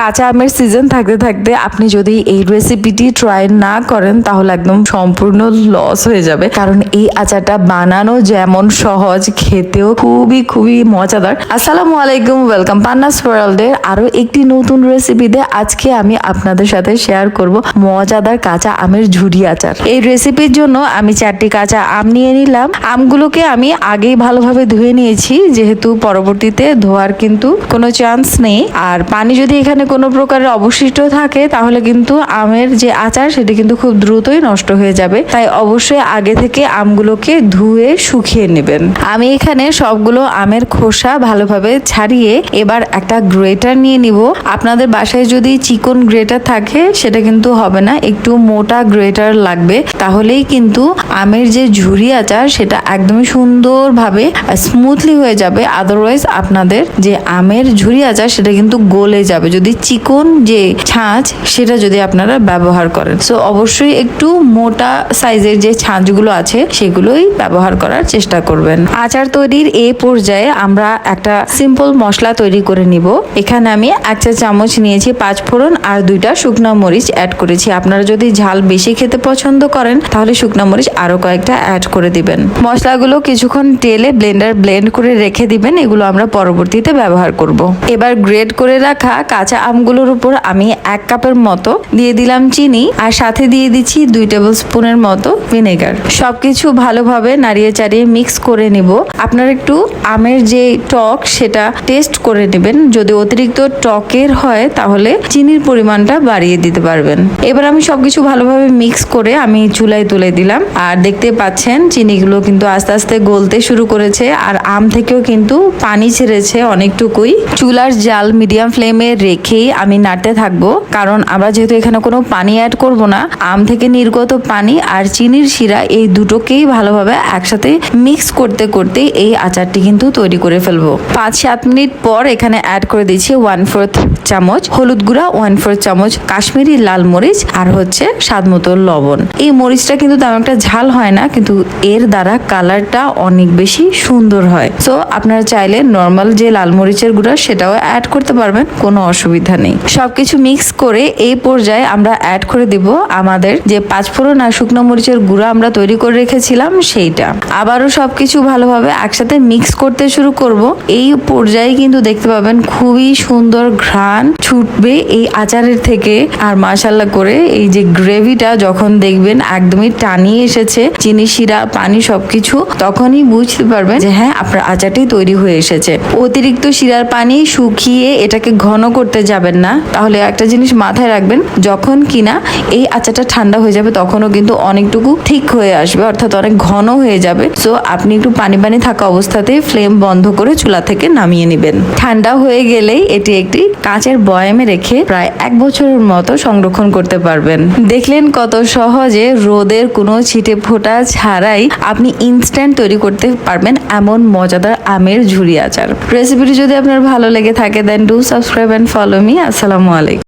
কাঁচা আমের সিজন থাকতে থাকতে আপনি যদি এই রেসিপিটি ট্রাই না করেন, তাহলে একদম সম্পূর্ণ লস হয়ে যাবে। কারণ এই আচারটা বানানো যেমন সহজ, খেতেও খুবই খুবই মজাদার। আসসালামু আলাইকুম ওয়েলকাম পান্নাস ওয়ার্ল্ডের আরও একটি নতুন রেসিপিতে আজকে আমি আপনাদের সাথে শেয়ার করব মজাদার কাঁচা আমের ঝুড়ি আচার। এই রেসিপির জন্য আমি চারটি কাঁচা আম নিয়ে নিলাম। আমগুলোকে আমি আগেই ভালোভাবে ধুয়ে নিয়েছি, যেহেতু পরবর্তীতে ধোয়ার কিন্তু কোনো চান্স নেই। আর পানি যদি এখানে কোনো প্রকারের অবশিষ্ট থাকে, তাহলে কিন্তু আমের যে আচার, সেটা কিন্তু খুব দ্রুতই নষ্ট হয়ে যাবে। তাই অবশ্যই আগে থেকে আমগুলোকে ধুয়ে শুকিয়ে নেবেন। আমি এখানে সবগুলো আমের খোসা ভালোভাবে ছাড়িয়ে এবার একটা গ্রেটার নিয়ে নিব। আপনাদের বাসায় যদি চিকন গ্রেটার থাকে, সেটা কিন্তু হবে না, একটু মোটা গ্রেটার লাগবে। তাহলেই কিন্তু আমের যে ঝুরি আচার, সেটা একদমই সুন্দরভাবে স্মুথলি হয়ে যাবে। আদারওয়াইজ আপনাদের যে আমের ঝুরি আচার, সেটা কিন্তু গলে যাবে। যদি চিকন যে ছাঁচ, সেটা যদি আপনারা ব্যবহার করেন। সো অবশ্যই একটু মোটা সাইজের যে ছাঁচগুলো আছে, সেগুলোই ব্যবহার করার চেষ্টা করবেন। আচার তৈরির এ পর্যায়ে আমরা একটা সিম্পল মশলা তৈরি করে নিব। এখানে আমি এক চা চামচ নিয়েছি পাঁচ ফোড়ন আর দুইটা শুকনো মরিচ অ্যাড করেছি। আপনারা যদি ঝাল বেশি খেতে পছন্দ করেন, তাহলে শুকনো মরিচ আরও কয়েকটা অ্যাড করে দিবেন। মশলাগুলো কিছুক্ষণ তেলে ব্লেন্ডার ব্লেন্ড করে রেখে দিবেন। এগুলো আমরা পরবর্তীতে ব্যবহার করব। এবার গ্রেড করে রাখা কাঁচা আমগুলোর উপর আমি এক কাপের মতো দিয়ে দিলাম চিনি আর সাথে দিয়ে দিচ্ছি দুই টেবিল স্পুনের মতো ভিনেগার। সবকিছু ভালোভাবে নাড়িয়ে চাড়িয়ে মিক্স করে নিব। আপনারা একটু আমের যে টক, সেটা টেস্ট করে নেবেন। যদি অতিরিক্ত টকের হয়, তাহলে চিনির পরিমাণটা বাড়িয়ে দিতে পারবেন। এবার আমি সবকিছু ভালোভাবে মিক্স করে আমি চুলায় তুলে দিলাম। আর দেখতে পাচ্ছেন, চিনিগুলো কিন্তু আস্তে আস্তে গলতে শুরু করেছে। আর আম থেকেও কিন্তু পানি ছেড়েছে অনেকটুকুই। চুলার জাল মিডিয়াম ফ্লেমে রেখেই আমি নাড়তে থাকব। কারণ আমরা যেহেতু এখানে কোনো পানি অ্যাড করব না, আম থেকে নির্গত পানি আর চিনির শিরা এই দুটোকেই ভালোভাবে একসাথে মিক্স করতে করতে এই আচারটি কিন্তু তৈরি করে ফেলব। পাঁচ, সাত মিনিট পর এখানে অ্যাড করে দিচ্ছি ওয়ান ফোর্থ চামচ হলুদ গুঁড়া ওয়ান ফোর্থ চামচ কাশ্মীরি লাল মরিচ আর হচ্ছে স্বাদ মতো লবণ। এই মরিচটা কিন্তু তেমন একটা ঝাল হয় না, কিন্তু এর দ্বারা কালারটা অনেক বেশি সুন্দর হয়। সো আপনারা চাইলে নর্মাল যে লাল মরিচের গুঁড়া, সেটাও অ্যাড করতে পারবেন, কোনো অসুবিধা নেই। সবকিছু মিক্স করে এই পর্যায়ে আমরা অ্যাড করে দিব আমাদের যে পাঁচফোড়ন আর শুকনো মরিচের গুঁড়া আমরা তৈরি করে রেখেছিলাম সেইটা। আবারও সবকিছু ভালোভাবে একসাথে মিক্স করতে শুরু করব। এই পর্যায়ে কিন্তু দেখতে পাবেন খুবই সুন্দর ঘ্রাণ ছুটবে এই আচারের থেকে। আর মাশাল্লাহ করে এই যে গ্রেভিটা যখন দেখবেন একদমই টানিয়ে এসেছে, চিনি, শিরা, পানি সবকিছু, তখনই বুঝতে পারবেন যে হ্যাঁ আপনার আচারটি তৈরি হয়ে এসেছে। অতিরিক্ত শিরার পানি শুকিয়ে এটাকে ঘন করতে যাবেন না। তাহলে একটা জিনিস মাথায় রাখবেন, যখন কিনা এই আচারটা ঠান্ডা হয়ে যাবে, তখনও কিন্তু অনেকটুকু ঠিক হয়ে আসবে, অর্থাৎ অনেক ঘন হয়ে যাবে। সো আপনি একটু পানি পানি থাকা অবস্থাতেই ফ্লেম বন্ধ করে চুলা থেকে নামিয়ে নেবেন। ঠান্ডা হয়ে গেলেই এটি একটি কাঁচের বয়ামে রেখে প্রায় এক বছরের মতো সংরক্ষণ করতে পারবেন। দেখলেন কত সহজে রোদের কোনো ছিটে ফোটা ছাড়াই আপনি ইনস্ট্যান্ট তৈরি করতে পারবেন এমন মজাদার আমের ঝুরি আচার। রেসিপিটি যদি আপনার ভালো লেগে থাকে then do subscribe and follow me আসসালামু আলাইকুম।